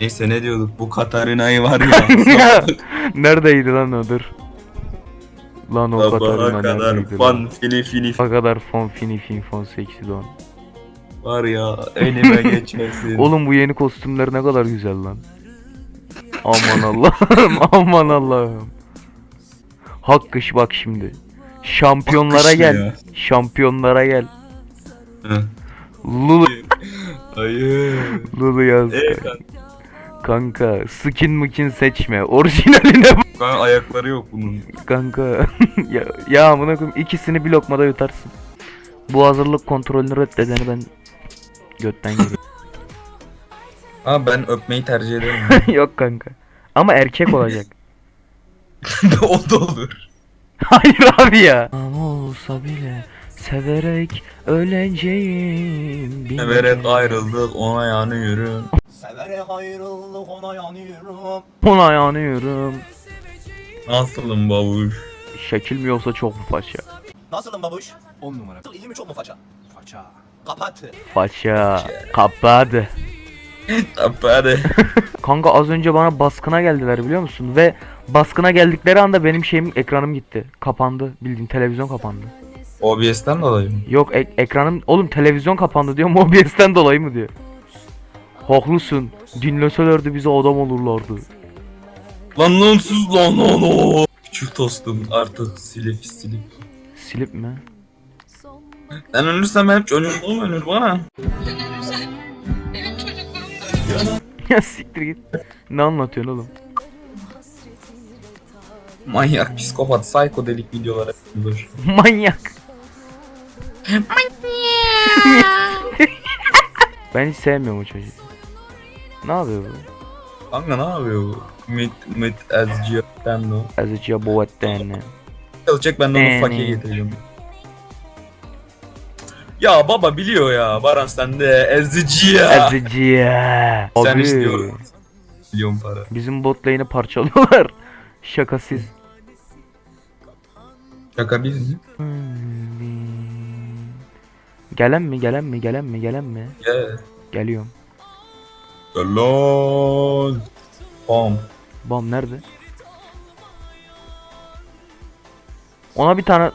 Neyse ne diyorduk bu Katarina'yı var ya. Neredeydi lan o dur. Lan o Sabaha Katarina kadar neredeydi fan lan? fini fini Sabaha kadar fon fini fin fon seksi don. var ya elime geçmesin. Oğlum bu yeni kostümler ne kadar güzel lan. Aman Allah'ım aman Allah'ım. Hakkış bak şimdi. Şampiyonlara Hakkış gel. ya. Şampiyonlara gel. Hı. Lulu Hayır. Lulu yaz. Kanka, Kanka skin mıkin seçme. Orijinaline bak kanka ayakları yok bunun. kanka. ya, ya amına koyayım ikisini bir lokmada yutarsın. Bu hazırlık kontrolünü reddedeni ben götten yedim. Ha ben öpmeyi tercih ederim. Yok kanka. Ama erkek olacak. o da olur. Hayır abi ya. Ama olsa bile severek öleceğim. Severek ayrıldık ona yanıyorum. Severek ayrıldık ona yanıyorum. Ona yanıyorum. Nasılım babuş? Şekil mi yoksa çok mu faça? Nasılım babuş? 10 numara. İyi mi çok mu faça? Faça. Kapat. Faça. Kapadı. Hadi. Kanka az önce bana baskına geldiler biliyor musun? Ve baskına geldikleri anda benim şeyim ekranım gitti. Kapandı. Bildiğin televizyon kapandı. OBS'ten dolayı mı? Yok ek- ekranım oğlum televizyon kapandı diyor OBS'ten dolayı mı diyor. Haklısın. Dinleselerdi bize adam olurlardı. Lan lan sus lan lan lan. Küçük tostum artık silip silip. Silip mi? Sen ölürsen benim çocukluğum ölür bana. ya siktir git. Ne anlatıyorsun oğlum? Manyak, psikopat, psikodelik videolar yapıyor. Manyak. ben hiç sevmiyorum o çocuğu. Ne yapıyor bu? Kanka ne yapıyor bu? Mit, mit, ezciyetten o. Azıcık boğattığını. Çalacak ben de onu fakir ne? getireceğim. Ya baba biliyor ya Baran sen de ezici ya. Azıcık. Sen Abi. istiyorum. Milyon para. Bizim bot lane'i parçalıyorlar. Şakasız. Şaka bir mi? Gelen mi gelen mi gelen mi gelen mi? Gel. Geliyorum. Lan. Bam. Bam nerede? Ona bir tane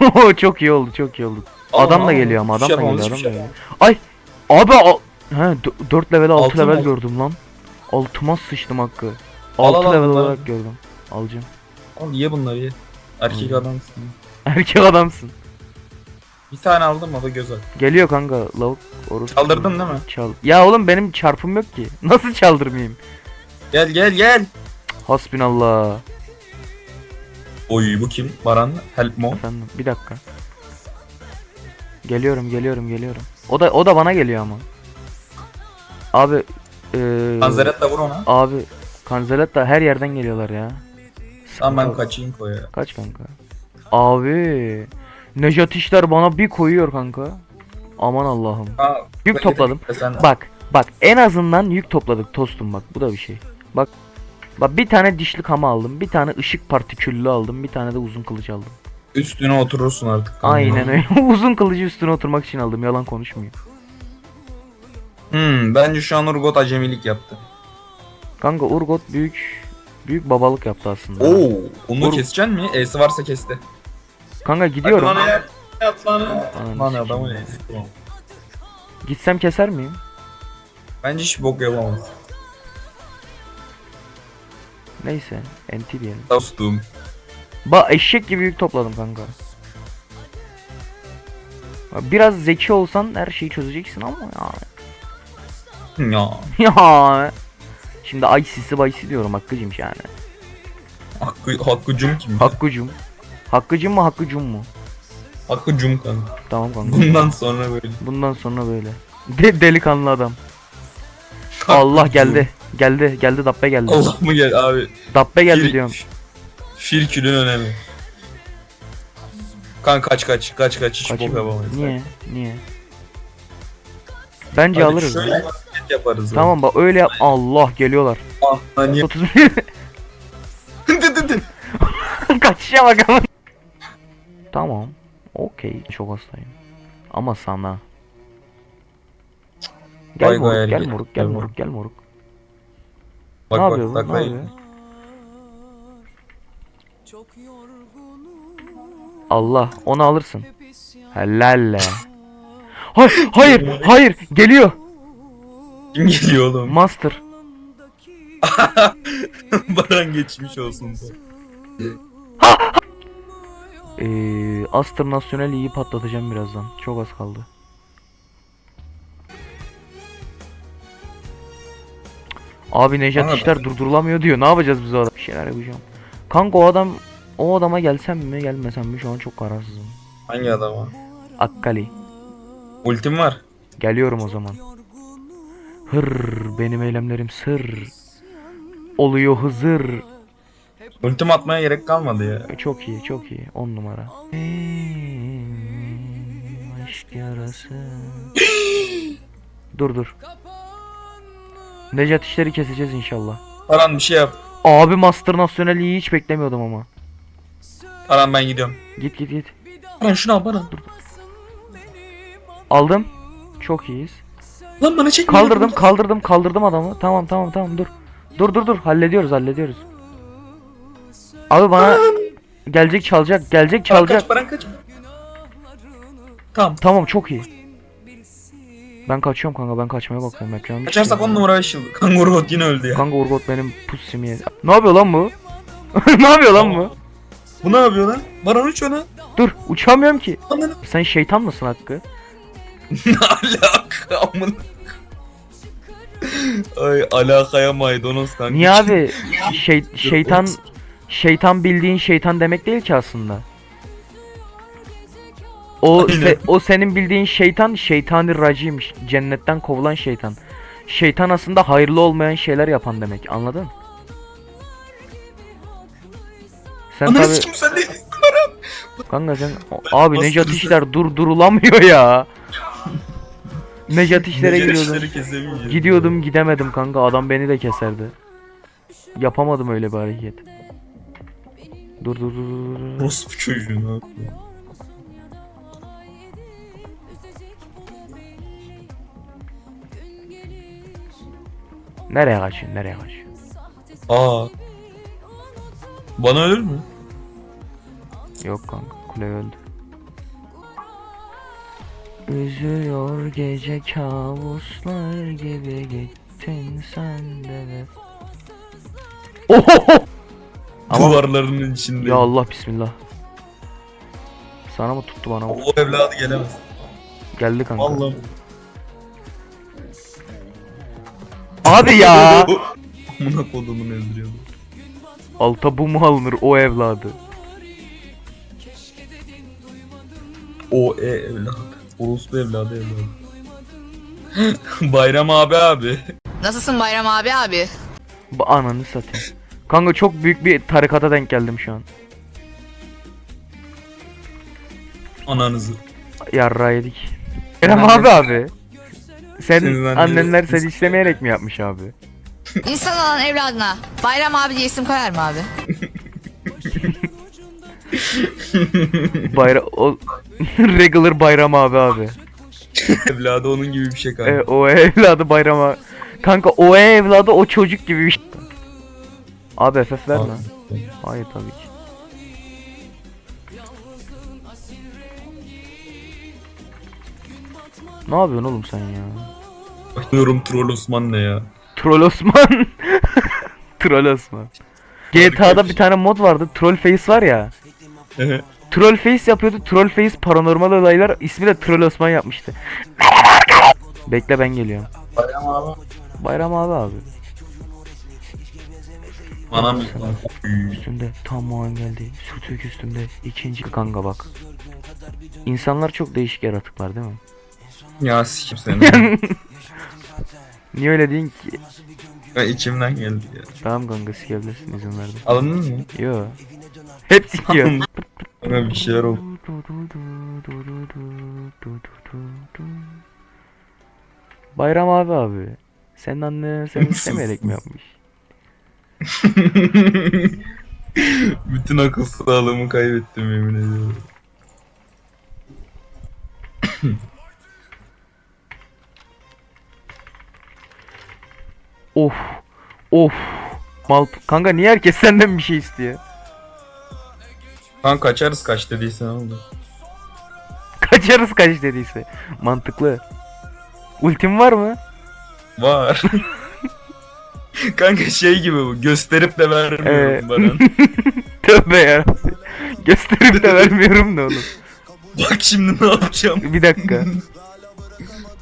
çok iyi oldu çok iyi oldu. Adam da geliyor ama adam da şey geliyor yapamaz, adam da şey geliyor. Ay abi al He 4 level 6 Altın level mı? gördüm lan. Altıma sıçtım hakkı. Al, 6 al, al level bunları. olarak gördüm. Alacağım. Al ye bunları ye. Erkek adamsın. Erkek adamsın. Bir tane aldım o da göz at. Geliyor kanka lavuk. Orası. Çaldırdın değil mi? Çal. Ya oğlum benim çarpım yok ki. Nasıl çaldırmayayım? Gel gel gel. Hasbinallah. Oy bu kim? Baran help mo. Efendim bir dakika. Geliyorum geliyorum geliyorum. O da o da bana geliyor ama. Abi eee Panzeret vur ona. Abi Kanzeletta her yerden geliyorlar ya. Tamam ben kaçayım koya. Kaç kanka? Abi Nejat işler bana bir koyuyor kanka. Aman Allah'ım. Yük topladım. Bak bak en azından yük topladık tostum bak bu da bir şey. Bak Bak bir tane dişli kama aldım, bir tane ışık partiküllü aldım, bir tane de uzun kılıç aldım. Üstüne oturursun artık. Aynen öyle. uzun kılıcı üstüne oturmak için aldım. Yalan konuşmuyor. Hmm, bence şu an Urgot acemilik yaptı. Kanka Urgot büyük büyük babalık yaptı aslında. Oo, onu Ur- keseceksin mi? E'si varsa kesti. Kanka gidiyorum. Lan Yat ya. E'si. Tamam. Gitsem keser miyim? Bence hiç bok yapamaz. Neyse, enti diyelim. Dostum. Ba eşek gibi yük topladım kanka. Biraz zeki olsan her şeyi çözeceksin ama ya. Ya. Ya. Şimdi ay sisi baysi diyorum Hakkı'cım yani. Hakkı, Hakkıcım kim? Hakkı'cım. Hakkı'cım mı Hakkı'cım mu? Hakkıcım kanka. Tamam kanka. Bundan sonra böyle. Bundan sonra böyle. De delikanlı adam. Allah geldi. Geldi. Geldi Dabbe geldi. Allah mı gel abi? Dabbe geldi Fir- diyorum. Firkülün önemi. Kanka kaç kaç kaç kaç hiç Kaçayım bok yapamayız. Niye? Niye? Bence Hadi alırız. Şöyle ya. yaparız. Tamam bak öyle yap. Allah geliyorlar. Lan niye? 31. Dın dın dın. Kaçışa bakalım. Tamam. Okey. Çok hastayım. Ama sana. Gel Vay moruk, gel moruk, gel moruk, gel moruk. Bak ne bak yapıyor bu? Ne yapıyor? Allah onu alırsın. Helalle. Hayır hayır hayır geliyor. Kim geliyor oğlum? Master. Baran geçmiş olsun. Ee, Aster National iyi patlatacağım birazdan. Çok az kaldı. Abi Nejat Bana işler durdurulamıyor diyor. Ne yapacağız biz o adam? Bir şeyler yapacağım. Kanka o adam o adama gelsem mi gelmesem mi şu an çok kararsızım. Hangi adama? Akkali. Ultim var. Geliyorum o zaman. Hır benim eylemlerim sır. Oluyor Hızır. Ultim atmaya gerek kalmadı ya. Çok iyi, çok iyi. 10 numara. Aşk yarası. dur dur. Necat işleri keseceğiz inşallah. Baran bir şey yap. Abi Master National'i hiç beklemiyordum ama. Baran ben gidiyorum. Git git git. Baran şunu al Baran. Aldım. Çok iyiyiz. Lan bana çekme. Kaldırdım, kaldırdım, kaldırdım adamı. Tamam, tamam, tamam. Dur. Dur, dur, dur. Hallediyoruz, hallediyoruz. Abi bana gelecek çalacak, gelecek Baran çalacak. kaç Baran kaç. Tamam. Tamam, çok iyi. Ben kaçıyorum kanka, ben kaçmaya bakıyorum. Ekranım Kaçarsak 10 numara 5 yıl. Kanguru bot yine öldü ya. Kanka Urgot benim pussimi yedi. Ne yapıyor lan bu? ne yapıyor lan bu? Bu ne yapıyor lan? Baran uç ona. Dur uçamıyorum ki. Ananı. Sen şeytan mısın Hakkı? Ne alaka amına. Ay alakaya maydanoz kanka. Niye abi? Şey, şeytan şeytan bildiğin şeytan demek değil ki aslında. O Aynen. se- o senin bildiğin şeytan şeytani raciymiş. Cennetten kovulan şeytan. Şeytan aslında hayırlı olmayan şeyler yapan demek. Anladın? Sen Ananı tabi sikim sen de. kanka sen abi. Necat işler durdurulamıyor ya. Necat işlere gidiyordum. Gidiyordum gidemedim kanka adam beni de keserdi. Yapamadım öyle bir hareket. Dur dur dur dur, dur. Orospu çocuğu ne yapıyor? Nereye kaçıyorsun nereye kaçıyorsun? Aa. Bana ölür mü? Yok kanka kule öldü. Üzüyor gece kabuslar gibi gittin sen de ve... Ama Duvarlarının içinde. ya Allah bismillah. Sana mı tuttu bana mı? O evladı gelemez. Geldi kanka. Vallahi. Abi ya! Amına kodumun öldürüyor. Alta bu mu alınır o evladı? O e evladı. Orospu evladı evladı. Bayram abi abi. Nasılsın Bayram abi abi? Bu ananı satayım. Kanka çok büyük bir tarikata denk geldim şu an. Ananızı. Yarra yedik. Kerem abi abi. Sen Senin annen- annenler seni istemeyerek mi yapmış abi? İnsan olan evladına Bayram abi diye isim koyar mı abi? Bayra o regular bayram abi abi. evladı onun gibi bir şey kanka. E, o evladı bayram abi. Kanka o evladı o çocuk gibi bir şey. Abi FF verme. Abi. Hayır tabii ki. Ne yapıyorsun oğlum sen ya? Bakıyorum troll Osman ne ya. Troll Osman. Troll Osman. GTA'da bir tane mod vardı. Troll Face var ya. Troll Face yapıyordu. Troll Face paranormal olaylar. İsmi de Troll Osman yapmıştı. Bekle ben geliyorum. Bayram abi. Bayram abi abi. Anam Üstümde tam o an geldi. Sürtük üstümde. ikinci kanka bak. İnsanlar çok değişik yaratıklar değil mi? Ya sikim seni. Niye öyle deyin ki? Ben içimden geldi ya. Tamam kanka sikebilirsin izin verdim. Alındın mı? Yo. Hep sikiyor. Bana bir şeyler oldu. Bayram abi abi. Senin annen seni istemeyerek mi yapmış? Bütün akıl sağlığımı kaybettim yemin ediyorum. Of. Of. Mal kanka niye herkes senden bir şey istiyor? Kanka kaçarız kaç dediysen oldu. Kaçarız kaç dediyse. Mantıklı. Ultim var mı? Var. Kanka şey gibi bu gösterip de vermiyorum Ee, bana. Tövbe yarabbim. Gösterip de vermiyorum da oğlum. Bak şimdi ne yapacağım. Bir dakika.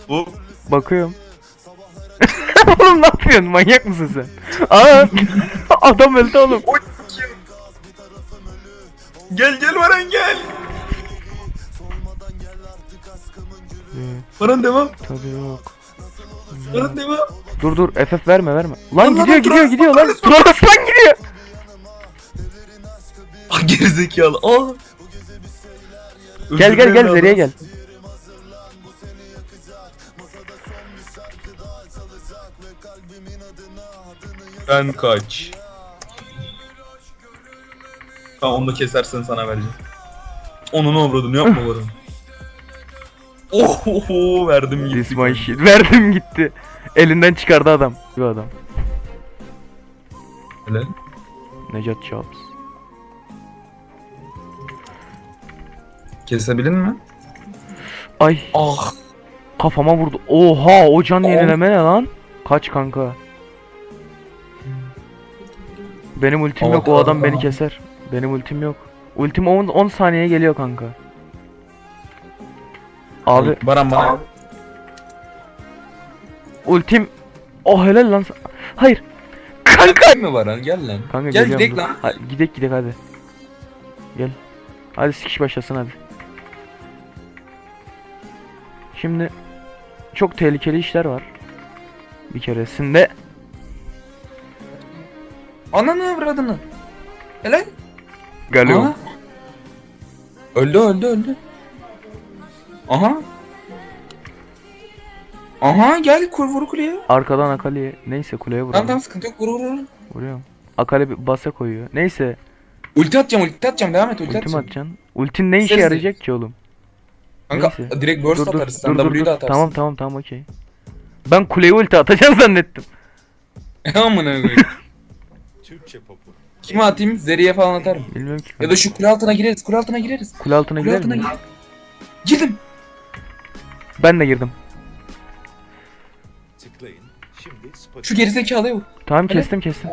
Hop. Bakıyorum. oğlum ne yapıyorsun? Manyak mısın sen? Aa, adam öldü oğlum. Oy, kim? Gel gel Baran gel. Baran devam. Tabii yok. Baran devam. Dur dur FF verme verme. Lan Lan, gidiyor lan, gidiyor Troll gidiyor lan. Osman gidiyor. Ah gerizekalı. Aa. Gel gel gel Öldürmem Zeri'ye gel. Ben kaç. Tamam onu da kesersen sana vereceğim. Onun avradını yapma Baran. Oh, oh, oh, verdim gitti. This my shit. Verdim gitti. Elinden çıkardı adam. Bu adam. Hele. Necat Jobs. Kesebildin mi? Ay Ah. kafama vurdu. Oha o can Oh. yenileme ne lan? Kaç kanka? Benim ultim yok o adam beni keser. Benim ultim yok. Ultim 10, 10 saniyeye geliyor kanka. Abi Baran bana. ultim Oh helal lan. Hayır. Kanka. Kanka mı Baran? Gel lan. Kanka Gel geliyorum, gidelim dur. lan. Ha, gidek gidek hadi. Gel. Hadi sikiş başlasın hadi. Şimdi çok tehlikeli işler var. Bir keresinde Ananı avradını. Geliyorum. Aha. Öldü öldü öldü. Aha. Aha gel kur vur kuleye. Arkadan Akali'ye neyse kuleye Tamam vuruyorum. tamam sıkıntı yok vur vur vur. Vuruyorum. Akali bir basa koyuyor. Neyse Ulti atacağım ulti atacağım devam et ulti ultim atacağım. atacaksın. Ultin ne işe Ses- yarayacak ki oğlum? Kanka Neyse. direkt burst Dur dur atarız. dur Sen dur, W'yu dur. da atarsın. Tamam tamam tamam okey. Ben kuleye ulti atacaksın zannettim. Amına koyayım. Kime atayım? Zeri'ye falan atarım. Bilmiyorum ki. Ya da şu kule altına gireriz. Kule altına gireriz. Kule altına Kule girer altına mi? gireriz. Girdim. Ben de girdim. Tıklayın. Şimdi Spotify. Şu gerizekalıya vur. Tamam kestim kestim.